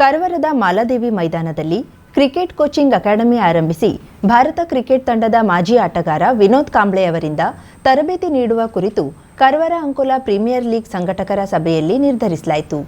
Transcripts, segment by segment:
ಕಾರವಾರದ ಮಾಲಾದೇವಿ ಮೈದಾನದಲ್ಲಿ cricket coaching academy ಆರಂಭಿಸಿ ಭಾರತ ಕ್ರಿಕೆಟ್ ತಂಡದ ಮಾಜಿ ಆಟಗಾರ ವಿನೋದ್ ಕಾಂಬ್ಳೆ ಅವರಿಂದ ತರಬೇತಿ ನೀಡುವ ಕುರಿತು ಕರವರ ಅಂಕೋಲಾ ಪ್ರೀಮಿಯರ್ ಲೀಗ್ ಸಂಘಟಕರ ಸಭೆಯಲ್ಲಿ ನಿರ್ಧರಿಸಲಾಯಿತು.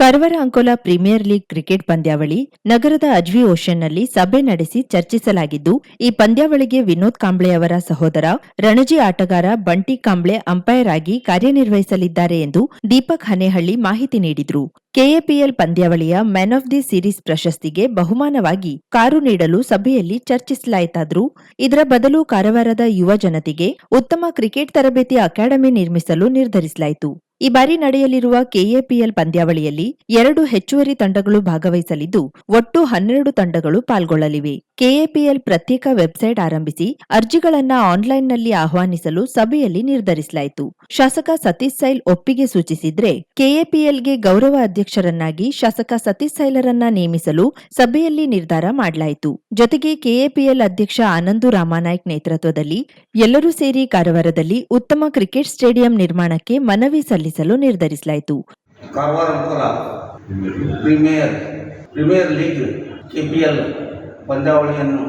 Karwar Ankola premier league cricket ಪಂದ್ಯಾವಳಿ ನಗರದ ಅಜ್ವಿ ಓಷನ್ನಲ್ಲಿ ಸಭೆ ನಡೆಸಿ ಚರ್ಚಿಸಲಾಗಿದ್ದು, ಈ ಪಂದ್ಯಾವಳಿಗೆ ವಿನೋದ್ ಕಾಂಬ್ಳೆ ಅವರ ಸಹೋದರ ರಣಜಿ ಆಟಗಾರ ಬಂಟಿ ಕಾಂಬ್ಳೆ ಅಂಪೈರ್ ಆಗಿ ಕಾರ್ಯನಿರ್ವಹಿಸಲಿದ್ದಾರೆ ಎಂದು ದೀಪಕ್ ಹನೇಹಳ್ಳಿ ಮಾಹಿತಿ ನೀಡಿದರು. ಕೆಎಪಿಎಲ್ ಪಂದ್ಯಾವಳಿಯ ಮ್ಯಾನ್ ಆಫ್ ದಿ ಸೀರೀಸ್ ಪ್ರಶಸ್ತಿಗೆ ಬಹುಮಾನವಾಗಿ ಕಾರು ನೀಡಲು ಸಭೆಯಲ್ಲಿ ಚರ್ಚಿಸಲಾಯಿತಾದರೂ. ಇದರ ಬದಲು ಕಾರವಾರದ ಯುವ ಜನತೆಗೆ ಉತ್ತಮ ಕ್ರಿಕೆಟ್ ತರಬೇತಿ ಅಕಾಡೆಮಿ ನಿರ್ಮಿಸಲು ನಿರ್ಧರಿಸಲಾಯಿತು. ಈ ಬಾರಿ ನಡೆಯಲಿರುವ ಕೆಎಪಿಎಲ್ ಪಂದ್ಯಾವಳಿಯಲ್ಲಿ ಎರಡು ಹೆಚ್ಚುವರಿ ತಂಡಗಳು ಭಾಗವಹಿಸಲಿದ್ದು, ಒಟ್ಟು ಹನ್ನೆರಡು ತಂಡಗಳು ಪಾಲ್ಗೊಳ್ಳಲಿವೆ. ಕೆಎಪಿಎಲ್ ಪ್ರತ್ಯೇಕ ವೆಬ್ಸೈಟ್ ಆರಂಭಿಸಿ ಅರ್ಜಿಗಳನ್ನ ಆನ್ಲೈನ್ನಲ್ಲಿ ಆಹ್ವಾನಿಸಲು ಸಭೆಯಲ್ಲಿ ನಿರ್ಧರಿಸಲಾಯಿತು. ಶಾಸಕ ಸತೀಶ್ ಸೈಲ್ ಒಪ್ಪಿಗೆ ಸೂಚಿಸಿದ್ರೆ, ಕೆಎಪಿಎಲ್ಗೆ ಗೌರವ ಅಧ್ಯಕ್ಷರನ್ನಾಗಿ ಶಾಸಕ ಸತೀಶ್ ಸೈಲರನ್ನ ನೇಮಿಸಲು ಸಭೆಯಲ್ಲಿ ನಿರ್ಧಾರ ಮಾಡಲಾಯಿತು. ಜೊತೆಗೆ ಕೆಎಪಿಎಲ್ ಅಧ್ಯಕ್ಷ ಆನಂದು ರಾಮಾನಾಯ್ಕ್ ನೇತೃತ್ವದಲ್ಲಿ ಎಲ್ಲರೂ ಸೇರಿ ಕಾರವಾರದಲ್ಲಿ ಉತ್ತಮ ಕ್ರಿಕೆಟ್ ಸ್ಟೇಡಿಯಂ ನಿರ್ಮಾಣಕ್ಕೆ ಮನವಿ ಸಲ್ಲಿಸಲು ನಿರ್ಧರಿಸಲಾಯಿತು. Karwar Ankola premier premier league KPL P L ಪಂದ್ಯಾವಳಿಯನ್ನು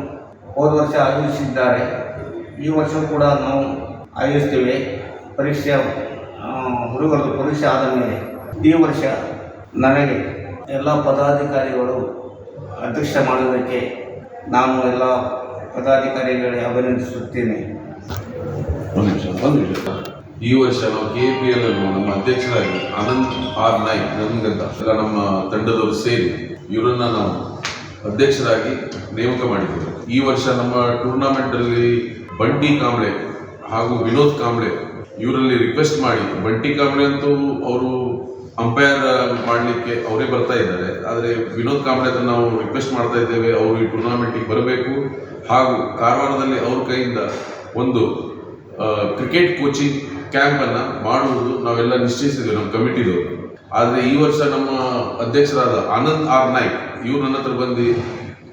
ಹೋದ ವರ್ಷ ಆಯೋಜಿಸಿದ್ದಾರೆ. ಈ ವರ್ಷ ಕೂಡ ನಾವು ಆಯೋಜಿಸ್ತೇವೆ. ಪರೀಕ್ಷೆ ಹುಡುಗರದ್ದು ಹುಡುಗರದು ಪರೀಕ್ಷೆ ಆದ ಮೇಲೆ ಈ ವರ್ಷ ನನಗೆ ಎಲ್ಲ ಪದಾಧಿಕಾರಿಗಳು ಅಧ್ಯಕ್ಷ ಮಾಡುವುದಕ್ಕೆ ನಾನು ಎಲ್ಲ ಪದಾಧಿಕಾರಿಗಳಿಗೆ ಅಭಿನಂದಿಸುತ್ತೇನೆ. ಈ ವರ್ಷ ನಾವು ಕೆ ಪಿ ಎಲ್ ಅನ್ನು ನಮ್ಮ ಅಧ್ಯಕ್ಷರಾಗಿ ಆನಂದ್ ಆರ್ ನಾಯ್ಕ್ ನಮ್ಗಂತ ಎಲ್ಲ ನಮ್ಮ ತಂಡದವರು ಸೇರಿ ಇವರನ್ನ ನಾವು ಅಧ್ಯಕ್ಷರಾಗಿ ನೇಮಕ ಮಾಡಿದ್ದೇವೆ. ಈ ವರ್ಷ ನಮ್ಮ ಟೂರ್ನಮೆಂಟ್ ಅಲ್ಲಿ ಬಂಟಿ ಕಾಂಬ್ಳೆ ಹಾಗೂ ವಿನೋದ್ ಕಾಂಬ್ಳೆ ಇವರಲ್ಲಿ ರಿಕ್ವೆಸ್ಟ್ ಮಾಡಿ ಬಂಟಿ ಕಾಂಬ್ಳೆ ಅಂತೂ ಅವರು ಅಂಪೈರ್ ಮಾಡಲಿಕ್ಕೆ ಅವರೇ ಬರ್ತಾ ಇದ್ದಾರೆ. ಆದರೆ ವಿನೋದ್ ಕಾಂಬ್ಳೆ ಹತ್ರ ನಾವು ರಿಕ್ವೆಸ್ಟ್ ಮಾಡ್ತಾ ಇದ್ದೇವೆ, ಅವರು ಈ ಟೂರ್ನಮೆಂಟಿಗೆ ಬರಬೇಕು. ಹಾಗೂ ಕಾರವಾರದಲ್ಲಿ ಅವ್ರ ಕೈಯಿಂದ ಒಂದು ಕ್ರಿಕೆಟ್ ಕೋಚಿಂಗ್ ಕ್ಯಾಂಪ್ ಅನ್ನ ಮಾಡುವುದು ನಾವೆಲ್ಲ ನಿಶ್ಚಯಿಸಿದ್ದೇವೆ, ನಮ್ಮ ಕಮಿಟಿದು ಆದರೆ ಈ ವರ್ಷ ನಮ್ಮ ಅಧ್ಯಕ್ಷರಾದ ಆನಂದ್ ಆರ್ ನಾಯ್ಕ್, ಇವ್ರು ನನ್ನ ಹತ್ರ ಬಂದು,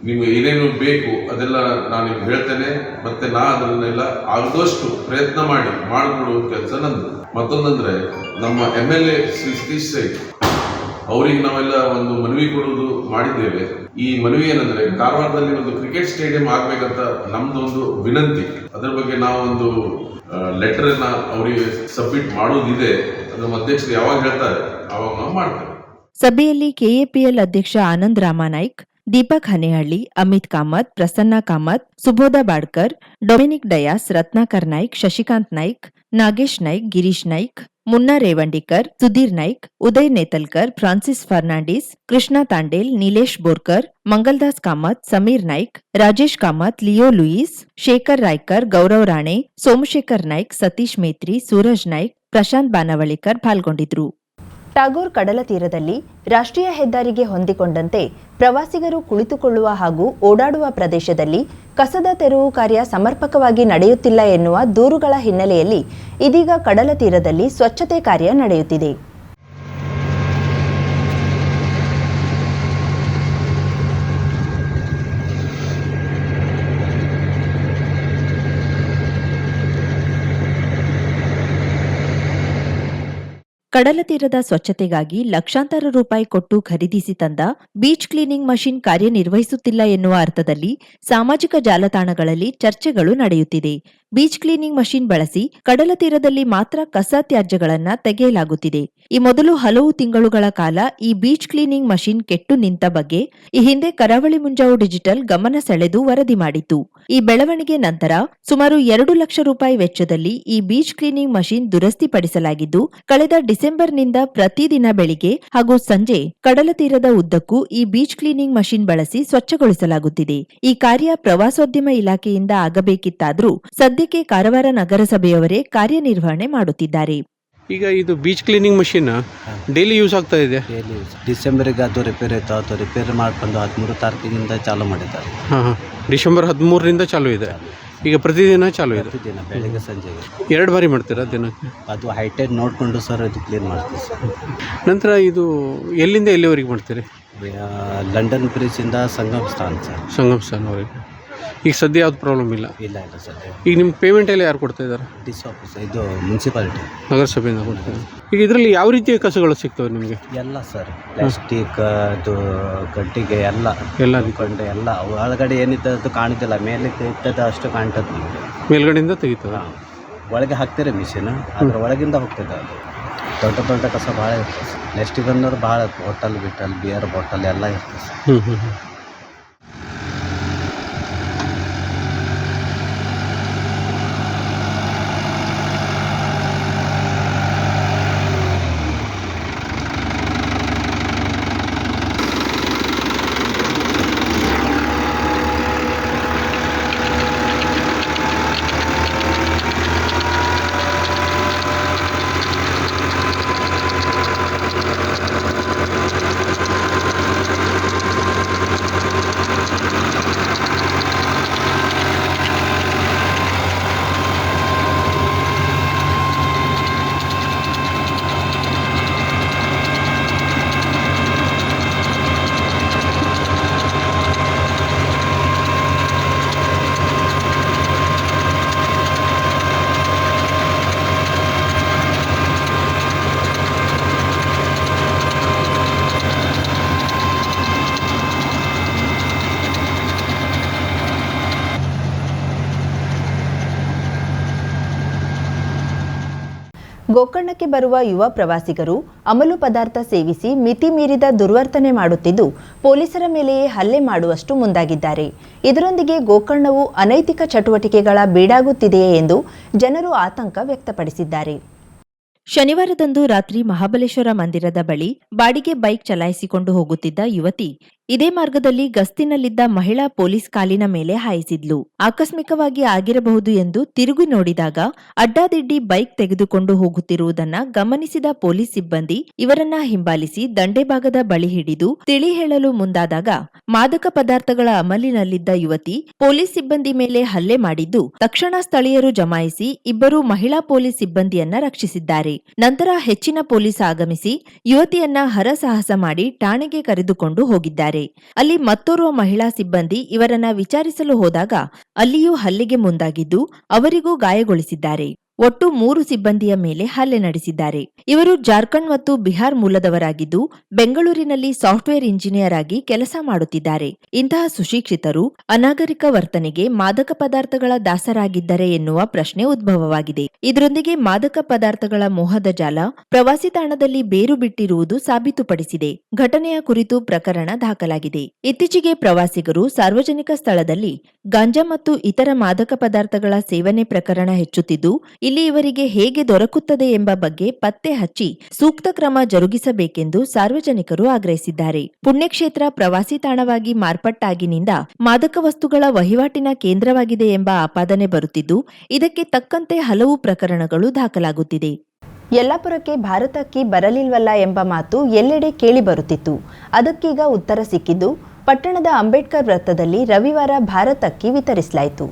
ನಿಮ್ಗೆ ಏನೇನು ಬೇಕು ಅದೆಲ್ಲ ನಾನು ನಿಮ್ಗೆ ಹೇಳ್ತೇನೆ, ಮತ್ತೆ ನಾ ಅದನ್ನೆಲ್ಲ ಆದಷ್ಟು ಪ್ರಯತ್ನ ಮಾಡಿ, ಮಾಡಿಕೊಡುವ ಕೆಲಸ ನಂದು. ಮತ್ತೊಂದಂದ್ರೆ, ನಮ್ಮ M L A Shri Satish Sail ಅವರಿಗೆ ನಾವೆಲ್ಲ ಒಂದು ಮನವಿ ಕೊಡುವುದು ಮಾಡಿದ್ದೇವೆ. ಈ ಮನವಿ ಏನಂದ್ರೆ, ಕಾರವಾರದಲ್ಲಿ ಒಂದು ಕ್ರಿಕೆಟ್ ಸ್ಟೇಡಿಯಂ ಆಗ್ಬೇಕಂತ ನಮ್ದು ಒಂದು ವಿನಂತಿ. ಅದರ ಬಗ್ಗೆ ನಾವು ಒಂದು ಲೆಟರ್ ಅನ್ನ ಅವರಿಗೆ ಸಬ್ಮಿಟ್ ಮಾಡೋದಿದೆ ಅದು ಅಧ್ಯಕ್ಷರು ಯಾವಾಗ ಹೇಳ್ತಾರೆ ಅವಾಗ ನಾವು ಮಾಡ್ತೇವೆ. ಸಭೆಯಲ್ಲಿ ಕೆಎಪಿಎಲ್ ಅಧ್ಯಕ್ಷ ಆನಂದ್ ರಾಮಾನಾಯ್ಕ್, ದೀಪಕ್ ಹನೇಹಳ್ಳಿ, ಅಮಿತ್ ಕಾಮತ್, ಪ್ರಸನ್ನ ಕಾಮತ್, ಸುಬೋಧ ಬಾಡ್ಕರ್, ಡೊಮಿನಿಕ್ ಡಯಾಸ್, ರತ್ನಾಕರ್ ನಾಯ್ಕ್, ಶಶಿಕಾಂತ್ ನಾಯ್ಕ್, ನಾಗೇಶ್ ನಾಯ್ಕ್, ಗಿರೀಶ್ ನಾಯ್ಕ್ ಮುನ್ನಾ ರೇವಂಡಿಕರ್ ಸುಧೀರ್ ನಾಯ್ಕ್, ಉದಯ್ ನೇತಲ್ಕರ್, ಫ್ರಾನ್ಸಿಸ್ ಫರ್ನಾಂಡಿಸ್, ಕೃಷ್ಣ ತಾಂಡೇಲ್, ನೀಲೇಶ್ ಬೋರ್ಕರ್, ಮಂಗಲ್ದಾಸ್ ಕಾಮತ್, ಸಮೀರ್ ನಾಯ್ಕ್, ರಾಜೇಶ್ ಕಾಮತ್, ಲಿಯೋ ಲೂಯಿಸ್, ಶೇಖರ್ ರಾಯ್ಕರ್, ಗೌರವ್ ರಾಣೆ, ಸೋಮಶೇಖರ್ ನಾಯ್ಕ್, ಸತೀಶ್ ಮೇತ್ರಿ, ಸೂರಜ್ ನಾಯ್ಕ್, ಪ್ರಶಾಂತ್ ಬಾನವಳಿಕರ್ ಪಾಲ್ಗೊಂಡಿದ್ರು. ಟಾಗೋರ್ ಕಡಲ ತೀರದಲ್ಲಿ ರಾಷ್ಟ್ರೀಯ ಹೆದ್ದಾರಿಗೆ ಹೊಂದಿಕೊಂಡಂತೆ ಪ್ರವಾಸಿಗರು ಕುಳಿತುಕೊಳ್ಳುವ ಹಾಗೂ ಓಡಾಡುವ ಪ್ರದೇಶದಲ್ಲಿ ಕಸದ ತೆರವು ಕಾರ್ಯ ಸಮರ್ಪಕವಾಗಿ ನಡೆಯುತ್ತಿಲ್ಲ ಎನ್ನುವ ದೂರುಗಳ ಹಿನ್ನೆಲೆಯಲ್ಲಿ ಇದೀಗ ಕಡಲ ತೀರದಲ್ಲಿ ಸ್ವಚ್ಛತೆ ಕಾರ್ಯ ನಡೆಯುತ್ತಿದೆ. ಕಡಲ ತೀರದ ಸ್ವಚ್ಛತೆಗಾಗಿ ಲಕ್ಷಾಂತರ ರೂಪಾಯಿ ಕೊಟ್ಟು ಖರೀದಿಸಿ ತಂದ ಬೀಚ್ ಕ್ಲೀನಿಂಗ್ ಮಷಿನ್ ಕಾರ್ಯನಿರ್ವಹಿಸುತ್ತಿಲ್ಲ ಎನ್ನುವ ಅರ್ಥದಲ್ಲಿ ಸಾಮಾಜಿಕ ಜಾಲತಾಣಗಳಲ್ಲಿ ಚರ್ಚೆಗಳು ನಡೆಯುತ್ತಿದೆ. ಬೀಚ್ ಕ್ಲೀನಿಂಗ್ ಮಷಿನ್ ಬಳಸಿ ಕಡಲ ತೀರದಲ್ಲಿ ಮಾತ್ರ ಕಸ ತ್ಯಾಜ್ಯಗಳನ್ನ ತೆಗೆಯಲಾಗುತ್ತಿದೆ. ಈ ಮೊದಲು ಹಲವು ತಿಂಗಳುಗಳ ಕಾಲ ಈ ಬೀಚ್ ಕ್ಲೀನಿಂಗ್ ಮಷಿನ್ ಕೆಟ್ಟು ನಿಂತ ಬಗ್ಗೆ ಈ ಹಿಂದೆ ಕರಾವಳಿ ಮುಂಜಾವು ಡಿಜಿಟಲ್ ಗಮನ ಸೆಳೆದು ವರದಿ ಮಾಡಿತ್ತು. ಈ ಬೆಳವಣಿಗೆ ನಂತರ ಸುಮಾರು ಎರಡು ಲಕ್ಷ ರೂಪಾಯಿ ವೆಚ್ಚದಲ್ಲಿ ಈ ಬೀಚ್ ಕ್ಲೀನಿಂಗ್ ಮಷಿನ್ ದುರಸ್ತಿಪಡಿಸಲಾಗಿದ್ದು, ಕಳೆದ ಡಿಸೆಂಬರ್ನಿಂದ ಪ್ರತಿದಿನ ಬೆಳಿಗ್ಗೆ ಹಾಗೂ ಸಂಜೆ ಕಡಲ ತೀರದ ಉದ್ದಕ್ಕೂ ಈ ಬೀಚ್ ಕ್ಲೀನಿಂಗ್ ಮಷಿನ್ ಬಳಸಿ ಸ್ವಚ್ಛಗೊಳಿಸಲಾಗುತ್ತಿದೆ. ಈ ಕಾರ್ಯ ಪ್ರವಾಸೋದ್ಯಮ ಇಲಾಖೆಯಿಂದ ಆಗಬೇಕಿತ್ತಾದರೂ ಸದ್ಯಕ್ಕೆ ಕಾರವಾರ ನಗರಸಭೆಯವರೇ ಕಾರ್ಯನಿರ್ವಹಣೆ ಮಾಡುತ್ತಿದ್ದಾರೆ. ಈಗ ಇದು beach cleaning machine daily use ಆಗ್ತಾ ಇದೆ? ಡೈಲಿ ಡಿಸೆಂಬರಿಗೆ ಅದು ರಿಪೇರ್ ಆಯಿತು ಅದು ರಿಪೇರ್ ಮಾಡ್ಕೊಂಡು ಹದಿಮೂರು ತಾರೀಕಿನಿಂದ ಚಾಲೂ ಮಾಡಿದ್ದಾರೆ. ಡಿಸೆಂಬರ್ ಹದಿಮೂರರಿಂದ ಚಾಲೂ ಇದೆ. ಈಗ ಪ್ರತಿದಿನ ಚಾಲು ಇದೆ? ಪ್ರತಿದಿನ ಬೆಳಗ್ಗೆ ಸಂಜೆಗೆ. ಎರಡು ಬಾರಿ ಮಾಡ್ತೀರಾ ದಿನಕ್ಕೆ ಅದು ಹೈಟೆಕ್ ನೋಡಿಕೊಂಡು ಸರ್ ಅದು ಕ್ಲೀನ್ ಮಾಡ್ತೀವಿ ಸರ್ ನಂತರ ಇದು ಎಲ್ಲಿಂದ ಎಲ್ಲಿವರೆಗೆ ಮಾಡ್ತೀರಿ? ಲಂಡನ್ ಬ್ರಿಡ್ಜಿಂದ ಸಂಗಮ್ ಸ್ಥಾನ ಸರ್ ಸಂಗಮ್ ಸ್ಥಾನವರೆಗೆ. ಈಗ ಸದ್ಯ ಯಾವ್ದು ಪ್ರಾಬ್ಲಮ್ ಇಲ್ಲ? ಇಲ್ಲ ಇಲ್ಲ ಸರ್ ಈಗ ನಿಮ್ಮ ಪೇಮೆಂಟ್ ಎಲ್ಲ ಯಾರು ಕೊಡ್ತಾ ಇದ್ದಾರೆ ಡಿಸ್ ಆಫೀಸ್ ಇದು ಮುನ್ಸಿಪಾಲಿಟಿ ನಗರಸಭೆಯಿಂದ ಕೊಡ್ತಾರೆ ಈಗ ಇದರಲ್ಲಿ ಯಾವ ರೀತಿಯ ಕಸಗಳು ಸಿಗ್ತವೆ ನಿಮಗೆ? ಎಲ್ಲ ಸರ್ ಪ್ಲಾಸ್ಟಿಕ್ ಅದು ಕಟ್ಟಿಗೆ ಎಲ್ಲ. ಎಲ್ಲ ಅಂದ್ಕೊಂಡು ಎಲ್ಲ. ಒಳಗಡೆ ಏನಿದ್ದದ್ದು ಕಾಣುತ್ತಿಲ್ಲ ಮೇಲೆ ಇದ್ದದ್ದು ಅಷ್ಟು ಕಾಣ್ತದೆ ನಮಗೆ. ಮೇಲ್ಗಡೆಯಿಂದ ತೆಗಿತದ? ಒಳಗೆ ಹಾಕ್ತಾರೆ ಮಿಷಿನ್ ಅದ್ರ ಒಳಗಿಂದ ಹೋಗ್ತದೆ ಅದು. ದೊಡ್ಡ ದೊಡ್ಡ ಕಸ ಭಾಳ ಇರ್ತದೆ. ನೆಕ್ಸ್ಟ್ ಭಾಳ ಬಾಟಲ್ ಬಿಟಲ್ ಬಿಯರ್ ಬಾಟಲ್ ಎಲ್ಲ ಇರ್ತದೆ. ಹ್ಞೂ ಹ್ಞೂ ಗೋಕರ್ಣಕ್ಕೆ ಬರುವ ಯುವ ಪ್ರವಾಸಿಗರು ಅಮಲು ಪದಾರ್ಥ ಸೇವಿಸಿ ಮಿತಿ ಮೀರಿದ ದುರ್ವರ್ತನೆ ಮಾಡುತ್ತಿದ್ದು, ಪೊಲೀಸರ ಮೇಲೆಯೇ ಹಲ್ಲೆ ಮಾಡುವಷ್ಟು ಮುಂದಾಗಿದ್ದಾರೆ. ಇದರೊಂದಿಗೆ ಗೋಕರ್ಣವು ಅನೈತಿಕ ಚಟುವಟಿಕೆಗಳ ಬೀಡಾಗುತ್ತಿದೆಯೇ ಎಂದು ಜನರು ಆತಂಕ ವ್ಯಕ್ತಪಡಿಸಿದ್ದಾರೆ. ಶನಿವಾರದಂದು ರಾತ್ರಿ ಮಹಾಬಲೇಶ್ವರ ಮಂದಿರದ ಬಳಿ ಬಾಡಿಗೆ ಬೈಕ್ ಚಲಾಯಿಸಿಕೊಂಡು ಹೋಗುತ್ತಿದ್ದ ಯುವತಿ ಇದೇ ಮಾರ್ಗದಲ್ಲಿ ಗಸ್ತಿನಲ್ಲಿದ್ದ ಮಹಿಳಾ ಪೊಲೀಸ್ ಕಾಲಿನ ಮೇಲೆ ಹಾಯಿಸಿದ್ಲು. ಆಕಸ್ಮಿಕವಾಗಿ ಆಗಿರಬಹುದು ಎಂದು ತಿರುಗಿ ನೋಡಿದಾಗ ಅಡ್ಡಾದಿಡ್ಡಿ ಬೈಕ್ ತೆಗೆದುಕೊಂಡು ಹೋಗುತ್ತಿರುವುದನ್ನ ಗಮನಿಸಿದ ಪೊಲೀಸ್ ಸಿಬ್ಬಂದಿ ಇವರನ್ನ ಹಿಂಬಾಲಿಸಿ ದಂಡೆಭಾಗದ ಬಳಿ ಹಿಡಿದು ತಿಳಿ ಹೇಳಲು ಮುಂದಾದಾಗ ಮಾದಕ ಪದಾರ್ಥಗಳ ಅಮಲಿನಲ್ಲಿದ್ದ ಯುವತಿ ಪೊಲೀಸ್ ಸಿಬ್ಬಂದಿ ಮೇಲೆ ಹಲ್ಲೆ ಮಾಡಿದ್ದು, ತಕ್ಷಣ ಸ್ಥಳೀಯರು ಜಮಾಯಿಸಿ ಇಬ್ಬರು ಮಹಿಳಾ ಪೊಲೀಸ್ ಸಿಬ್ಬಂದಿಯನ್ನ ರಕ್ಷಿಸಿದ್ದಾರೆ. ನಂತರ ಹೆಚ್ಚಿನ ಪೊಲೀಸ್ ಆಗಮಿಸಿ ಯುವತಿಯನ್ನ ಹರಸಾಹಸ ಮಾಡಿ ಠಾಣೆಗೆ ಕರೆದುಕೊಂಡು ಹೋಗಿದ್ದಾರೆ. ಅಲ್ಲಿ ಮತ್ತೋರ್ವ ಮಹಿಳಾ ಸಿಬ್ಬಂದಿ ಇವರನ್ನ ವಿಚಾರಿಸಲು ಹೋದಾಗ ಅಲ್ಲಿಯೂ ಹಲ್ಲೆಗೆ ಮುಂದಾಗಿದ್ದು, ಅವರಿಗೂ ಗಾಯಗೊಳಿಸಿದ್ದಾರೆ. ಒಟ್ಟು ಮೂರು ಸಿಬ್ಬಂದಿಯ ಮೇಲೆ ಹಲ್ಲೆ ನಡೆಸಿದ್ದಾರೆ. ಇವರು ಜಾರ್ಖಂಡ್ ಮತ್ತು ಬಿಹಾರ್ ಮೂಲದವರಾಗಿದ್ದು, ಬೆಂಗಳೂರಿನಲ್ಲಿ ಸಾಫ್ಟ್ವೇರ್ ಇಂಜಿನಿಯರ್ ಆಗಿ ಕೆಲಸ ಮಾಡುತ್ತಿದ್ದಾರೆ. ಇಂತಹ ಸುಶಿಕ್ಷಿತರು ಅನಾಗರಿಕ ವರ್ತನೆಗೆ ಮಾದಕ ಪದಾರ್ಥಗಳ ದಾಸರಾಗಿದ್ದರೆ ಎನ್ನುವ ಪ್ರಶ್ನೆ ಉದ್ಭವವಾಗಿದೆ. ಇದರೊಂದಿಗೆ ಮಾದಕ ಪದಾರ್ಥಗಳ ಮೋಹದ ಜಾಲ ಪ್ರವಾಸಿ ತಾಣದಲ್ಲಿ ಬೇರು ಬಿಟ್ಟಿರುವುದು ಸಾಬೀತುಪಡಿಸಿದೆ. ಘಟನೆಯ ಕುರಿತು ಪ್ರಕರಣ ದಾಖಲಾಗಿದೆ. ಇತ್ತೀಚೆಗೆ ಪ್ರವಾಸಿಗರು ಸಾರ್ವಜನಿಕ ಸ್ಥಳದಲ್ಲಿ ಗಾಂಜಾ ಮತ್ತು ಇತರ ಮಾದಕ ಪದಾರ್ಥಗಳ ಸೇವನೆ ಪ್ರಕರಣ ಹೆಚ್ಚುತ್ತಿದ್ದು ಇಲ್ಲಿ ಇವರಿಗೆ ಹೇಗೆ ದೊರಕುತ್ತದೆ ಎಂಬ ಬಗ್ಗೆ ಪತ್ತೆ ಹಚ್ಚಿ ಸೂಕ್ತ ಕ್ರಮ ಜರುಗಿಸಬೇಕೆಂದು ಸಾರ್ವಜನಿಕರು ಆಗ್ರಹಿಸಿದ್ದಾರೆ. ಪುಣ್ಯಕ್ಷೇತ್ರ ಪ್ರವಾಸಿ ತಾಣವಾಗಿ ಮಾರ್ಪಟ್ಟಾಗಿನಿಂದ ಮಾದಕ ವಸ್ತುಗಳ ವಹಿವಾಟಿನ ಕೇಂದ್ರವಾಗಿದೆ ಎಂಬ ಆಪಾದನೆ ಬರುತ್ತಿದ್ದು, ಇದಕ್ಕೆ ತಕ್ಕಂತೆ ಹಲವು ಪ್ರಕರಣಗಳು ದಾಖಲಾಗುತ್ತಿದೆ. ಯಲ್ಲಾಪುರಕ್ಕೆ ಭಾರತಕ್ಕೆ ಬರಲಿಲ್ವಲ್ಲ ಎಂಬ ಮಾತು ಎಲ್ಲೆಡೆ ಕೇಳಿಬರುತ್ತಿತ್ತು ಅದಕ್ಕೀಗ ಉತ್ತರ ಸಿಕ್ಕಿದ್ದು, ಪಟ್ಟಣದ ಅಂಬೇಡ್ಕರ್ ವೃತ್ತದಲ್ಲಿ ರವಿವಾರ ಭಾರತಕ್ಕೆ ವಿತರಿಸಲಾಯಿತು.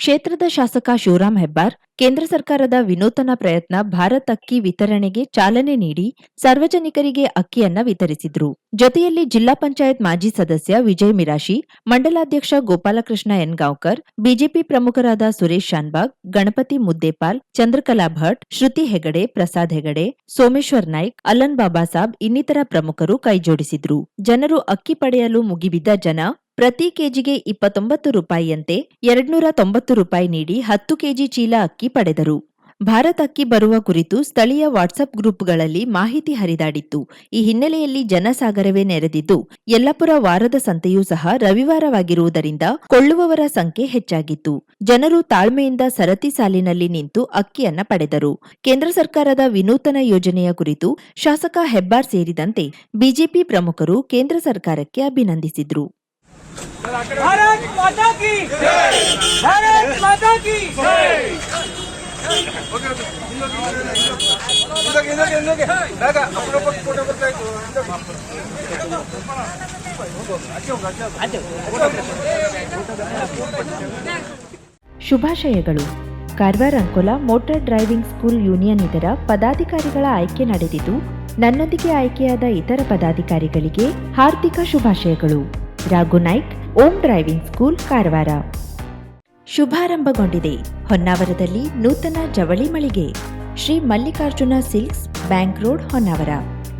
ಕ್ಷೇತ್ರದ ಶಾಸಕ ಶಿವರಾಮ್ ಹೆಬ್ಬಾರ್, ಕೇಂದ್ರ ಸರ್ಕಾರದ ವಿನೂತನ ಪ್ರಯತ್ನ ಭಾರತ್ ಅಕ್ಕಿ ವಿತರಣೆಗೆ ಚಾಲನೆ ನೀಡಿ ಸಾರ್ವಜನಿಕರಿಗೆ ಅಕ್ಕಿಯನ್ನ ವಿತರಿಸಿದ್ರು. ಜೊತೆಯಲ್ಲಿ ಜಿಲ್ಲಾ ಪಂಚಾಯತ್ ಮಾಜಿ ಸದಸ್ಯ ವಿಜಯ್ ಮಿರಾಶಿ, ಮಂಡಲಾಧ್ಯಕ್ಷ ಗೋಪಾಲಕೃಷ್ಣ ಎನ್ ಗಾಂವ್ಕರ್ ಬಿಜೆಪಿ ಪ್ರಮುಖರಾದ ಸುರೇಶ್ ಶಾನ್ಬಾಗ್, ಗಣಪತಿ ಮುದ್ದೇಪಾಲ್, ಚಂದ್ರಕಲಾ ಭಟ್, ಶ್ರುತಿ ಹೆಗಡೆ, ಪ್ರಸಾದ್ ಹೆಗಡೆ, ಸೋಮೇಶ್ವರ್ ನಾಯ್ಕ್ ಅಲನ್ ಬಾಬಾ ಸಾಬ್ ಇನ್ನಿತರ ಪ್ರಮುಖರು ಕೈಜೋಡಿಸಿದ್ರು. ಜನರು ಅಕ್ಕಿ ಪಡೆಯಲು ಮುಗಿಬಿದ್ದ ಜನ ಪ್ರತಿ ಕೆಜಿಗೆ ಇಪ್ಪತ್ತೊಂಬತ್ತು ರೂಪಾಯಿಯಂತೆ ಎರಡ್ನೂರ ತೊಂಬತ್ತು ರೂಪಾಯಿ ನೀಡಿ ಹತ್ತು ಕೆಜಿ ಚೀಲ ಅಕ್ಕಿ ಪಡೆದರು. ಭಾರತ ಅಕ್ಕಿ ಬರುವ ಕುರಿತು ಸ್ಥಳೀಯ ವಾಟ್ಸಪ್ ಗ್ರೂಪ್ಗಳಲ್ಲಿ ಮಾಹಿತಿ ಹರಿದಾಡಿತ್ತು. ಈ ಹಿನ್ನೆಲೆಯಲ್ಲಿ ಜನಸಾಗರವೇ ನೆರೆದಿದ್ದು, ಯಲ್ಲಪುರ ವಾರದ ಸಂತೆಯೂ ಸಹ ರವಿವಾರವಾಗಿರುವುದರಿಂದ ಕೊಳ್ಳುವವರ ಸಂಖ್ಯೆ ಹೆಚ್ಚಾಗಿತ್ತು. ಜನರು ತಾಳ್ಮೆಯಿಂದ ಸರತಿ ಸಾಲಿನಲ್ಲಿ ನಿಂತು ಅಕ್ಕಿಯನ್ನ ಪಡೆದರು. ಕೇಂದ್ರ ಸರ್ಕಾರದ ವಿನೂತನ ಯೋಜನೆಯ ಕುರಿತು ಶಾಸಕ ಹೆಬ್ಬಾರ್ ಸೇರಿದಂತೆ ಬಿಜೆಪಿ ಪ್ರಮುಖರು ಕೇಂದ್ರ ಸರ್ಕಾರಕ್ಕೆ ಅಭಿನಂದಿಸಿದ್ರು. भारत माता की भारत माता की ಶುಭಾಶಯಗಳು Karwar Ankola motor driving school union ಇದರ ಪದಾಧಿಕಾರಿಗಳ ಆಯ್ಕೆ ನಡೆದಿದ್ದು ನನ್ನೊಂದಿಗೆ ಆಯ್ಕೆಯಾದ ಇತರ ಪದಾಧಿಕಾರಿಗಳಿಗೆ ಹಾರ್ದಿಕ ಶುಭಾಶಯಗಳು Raghu Naik, Om driving school, Karwar. ಶುಭಾರಂಭಗೊಂಡಿದೆ. ಹೊನ್ನಾವರದಲ್ಲಿ ನೂತನ ಜವಳಿ ಮಳಿಗೆ. Shri Mallikarjuna silks bank road, Honnavar.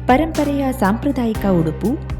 ಪರಂಪರೆಯ ಸಾಂಪ್ರದಾಯಿಕ ಉಡುಪು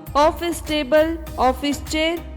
ಆಫೀಸ್ ಟೇಬಲ್ ಆಫೀಸ್ ಚೇರ್